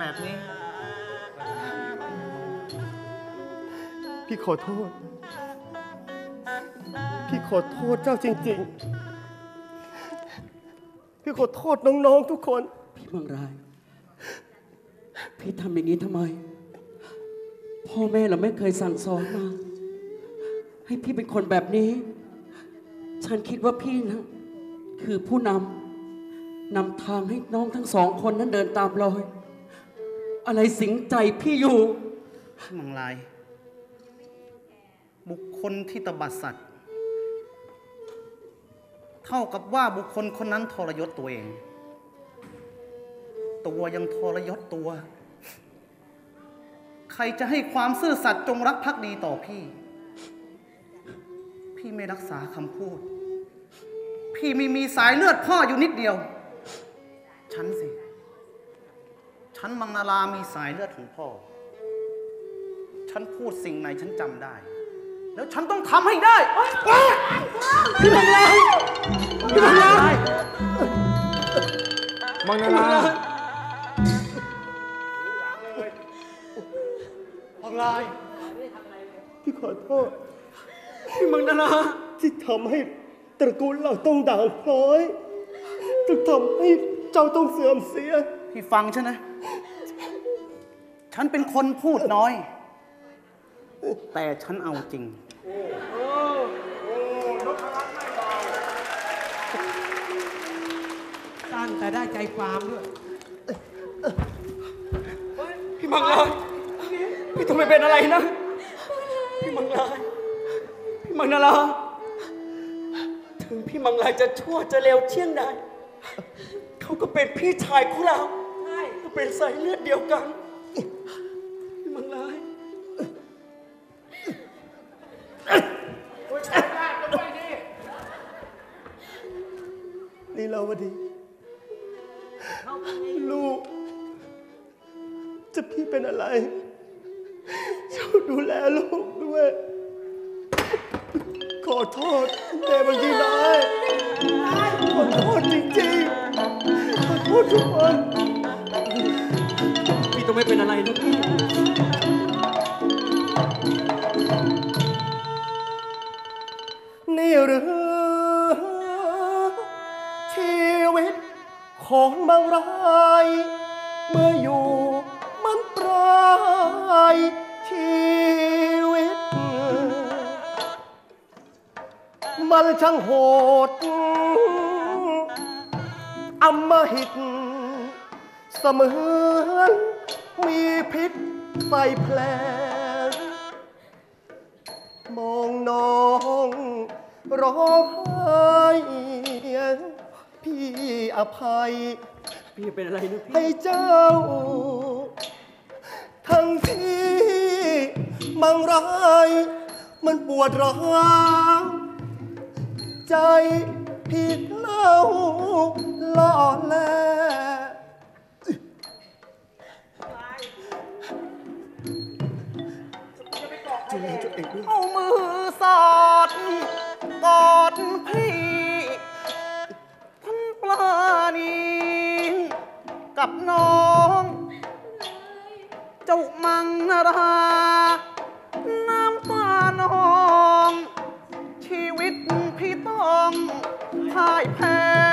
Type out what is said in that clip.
แบบนี้ พี่ขอโทษ พี่ขอโทษเจ้าจริง ๆ พี่ขอโทษน้อง ๆ ทุกคน พี่มังราย พี่ทำอย่างนี้ทำไม พ่อแม่เราไม่เคยสั่งสอนมาให้พี่เป็นคนแบบนี้ ฉันคิดว่าพี่นะคือผู้นำนำทางให้น้องทั้งสองคนนั้นเดินตามรอย อะไรสิงใจพี่อยู่ มังลาย บุคคลที่ตบัดสัตว์ เท่ากับว่าบุคคลคนนั้นทรยศตัวเอง ตัวยังทรยศตัว ใครจะให้ความซื่อสัตย์จงรักภักดีต่อพี่ พี่ไม่รักษาคำพูด พี่ไม่มีสายเลือดพ่ออยู่นิดเดียว ฉันสิ ฉันมังนารามีสายเลือดของพ่อ ฉันพูดสิ่งไหนฉันจำได้ แล้วฉันต้องทำให้ได้พี่มังรายพี่มังรายมังนาราพี่ขอโทษพี่มังนาราที่ทำให้ตระกูลเราต้องด่างพร้อยที่ทำให้เจ้าต้องเสื่อมเสีย พี่ฟังฉันนะ ฉันเป็นคนพูดน้อย แต่ฉันเอาจริงตั้งแต่ได้ใจฟามด้วย พี่มังรายพี่ทำไมเป็นอะไรนะ พี่มังราย พี่มังนาราถึงพี่มังรายจะชั่วจะเลวเที่ยงใดเขาก็เป็นพี่ชายของเรา เป็นสายเลือดเดียวกันพี่มังรายลีลาวดีลูก จะพี่เป็นอะไรเจ้าดูแลลูกด้วย ขอโทษแม่บางทีน้อยขอโทษจริงๆ ขอโทษทุกคนพี่ต้อง ไม่เป็นอะไรนะพี่นี่หรือชีวิตของบางราย เมื่ออยู่มันปลายชีวิต มันช่างโหดอำมหิตเสมือน มีพิษใส่แผลมองน้องร้องไห้พี่อภัย พี่เป็นอะไรนะพี่ให้เจ้า ทั้งที่มังรายมันปวดร้าวใจผิดเล่าล่อแล เอามือสอดกอดพี่ท่านปลานีกับน้อง เจ้ามังนาราน้ำตานอง ชีวิตพี่ต้องพ่ายแพ้